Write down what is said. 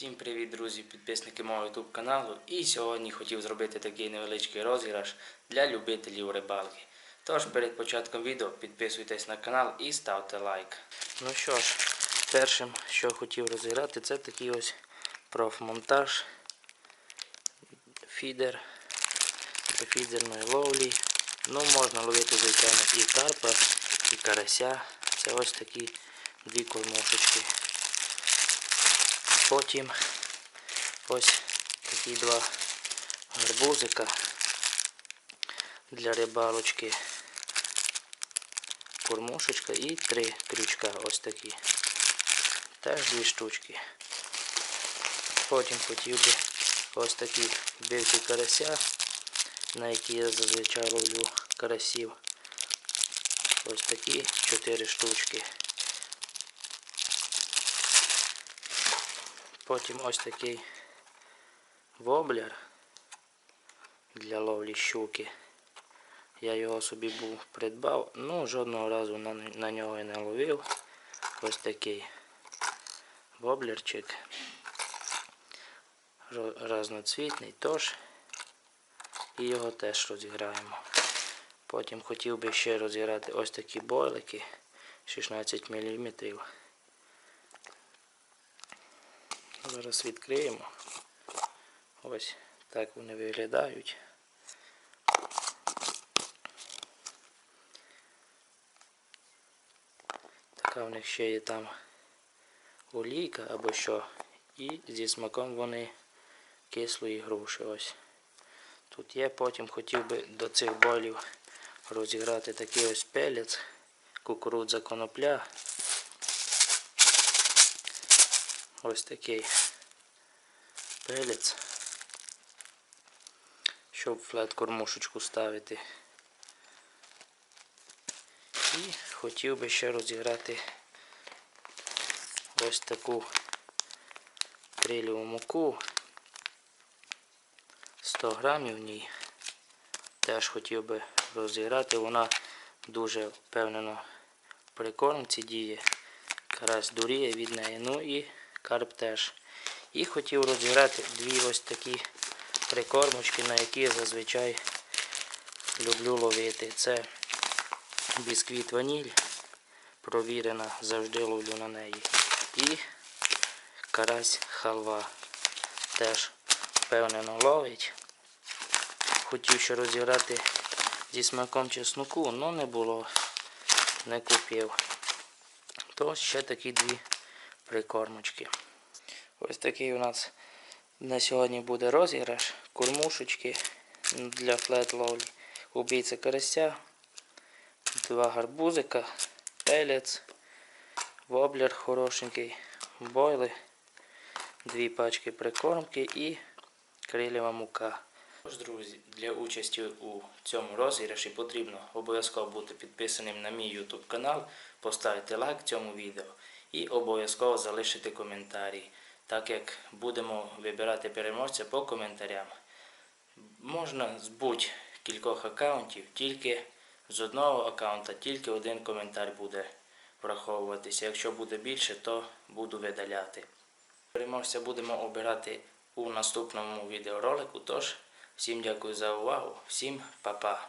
Всім привіт, друзі, підписники мого YouTube каналу. І сьогодні хотів зробити такий невеличкий розіграш для любителів рибалки. Тож перед початком відео підписуйтесь на канал і ставте лайк. Ну що ж, першим, що хотів розіграти, це такий ось профмонтаж, фідер, фідерної ловлі. Ну, можна ловити, звичайно, і карпа, і карася. Це ось такі дві кормушечки. Потім ось такі два гарбузика для рибалочки. Кормушечка і три крючка ось такі. Теж дві штучки. Потім хотів би ось такі бивці карася, на які я зазвичай ловлю карасів. Ось такі чотири штучки. Потім ось такий воблер для ловлі щуки. Я його собі був придбав, ну жодного разу на, на нього і не ловив. Ось такий воблерчик. Разноцвітний тож. І його теж розіграємо. Потім хотів би ще розіграти ось такі бойлики 16 мм. Зараз відкриємо. Ось так вони виглядають. Така в них ще є там олійка або що. І зі смаком вони кислої груші. Ось. Тут є, потім хотів би до цих болів розіграти такий ось пелець, кукурудза конопля. Ось такий пелець, щоб флет кормушечку ставити. І хотів би ще розіграти ось таку криліву муку. 100 грамів в ній. Теж хотів би розіграти. Вона дуже впевнено при кормці діє. Карась дуріє від неї. Ну і карп теж. І хотів розіграти дві ось такі прикормочки, на які я зазвичай люблю ловити. Це бісквіт ваніль. Провірена, завжди ловлю на неї. І карась халва. Теж впевнено ловить. Хотів ще розіграти зі смаком чесноку, але не було, не купив. То ще такі дві прикормочки. Ось такий у нас на сьогодні буде розіграш. Кормушечки для флет ловлі. Убійця карася, два гарбузика, пелець, воблер хорошенький, бойли, дві пачки прикормки і крилєва мука. Тож, друзі, для участі у цьому розіграші потрібно обов'язково бути підписаним на мій YouTube канал, поставити лайк цьому відео і обов'язково залишити коментарі, так як будемо вибирати переможця по коментарям. Можна з будь-кількох аккаунтів, тільки з одного аккаунта тільки один коментар буде враховуватися. Якщо буде більше, то буду видаляти. Переможця будемо обирати у наступному відеоролику. Тож, всім дякую за увагу, всім па-па.